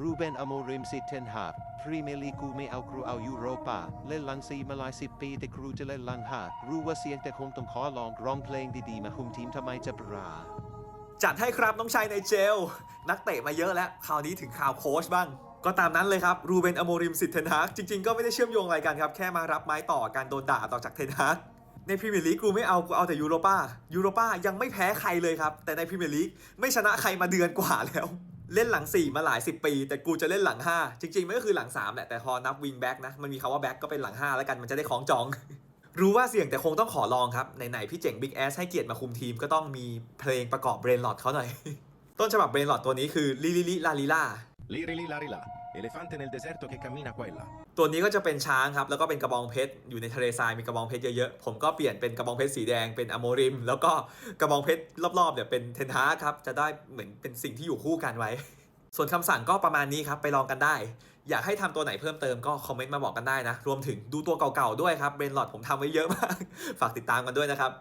รูเบนอโมริมสิเทนฮาพรีเมยร์ลีกูไม่เอาครูเอายูโรปาเล่นลังซีมาหลายสิบปีแต่ครูจะเล่นลังหารู้ว่าเสียงแต่คงต้องขอลองร้องเพลงดีๆ มาคุมทีมทำไมจะปราจัดให้ครับน้องชายในเจล นักเตะมาเยอะแล้ว คราวนี้ถึงข่าวโค้ชบ้าง ก็ตามนั้นเลยครับรูเบนอโมริมสิทธิ์เทนฮากจริงๆ ก็ไม่ได้เชื่อมโยงอะไรกันครับ แค่มารับไม้ต่อการโดนด่าต่อจากเทนฮากในพรีเมียร์ลีกกูไม่เอากูเอาแต่ยูโรป้ายูโรป้ายังไม่แพ้ใครเลยครับ แต่ในพรีเมียร์ลีกไม่ชนะใครมาเดือนกว่าแล้ว เล่นหลัง 4 มาหลาย 10 ปี แต่กูจะเล่นหลัง 5 จริงๆ มันก็คือหลัง 3 แหละ แต่พอนับวิงแบ็กนะ มันมีคำว่าแบ็กก็เป็นหลัง 5 แล้วกันมันจะได้ของจอง รู้ว่าเสี่ยงแต่คงต้องขอลองครับ ไหนๆ พี่เจ๋งบิ๊กแอสให้เกียรติมาคุมทีมก็ต้องมีเพลงประกอบเบรนหลอดเขาหน่อย ต้นฉบับเบรนหลอดตัวนี้คือลิลิลิลาลิล่าลิลิลิลาลิล่า elefante nel deserto che cammina qua e là. ตัวนี้ก็จะเป็นช้างครับ แล้วก็เป็นกระบองเพชร อยู่ในทะเลทรายมีกระบองเพชรเยอะๆ ผมก็เปลี่ยนเป็นกระบองเพชรสีแดงเป็นอโมริม แล้วก็กระบองเพชรรอบๆเนี่ยเป็นเทนฮาครับ จะได้เหมือนเป็นสิ่งที่อยู่คู่กันไว้ ส่วนคำสั่งก็ประมาณนี้ครับ ไปลองกันได้ อยากให้ทำตัวไหนเพิ่มเติมก็คอมเมนต์มาบอกกันได้นะ รวมถึงดูตัวเก่าๆด้วยครับเบรนหลอดผมทำไว้เยอะมาก ฝากติดตามกันด้วยนะครับ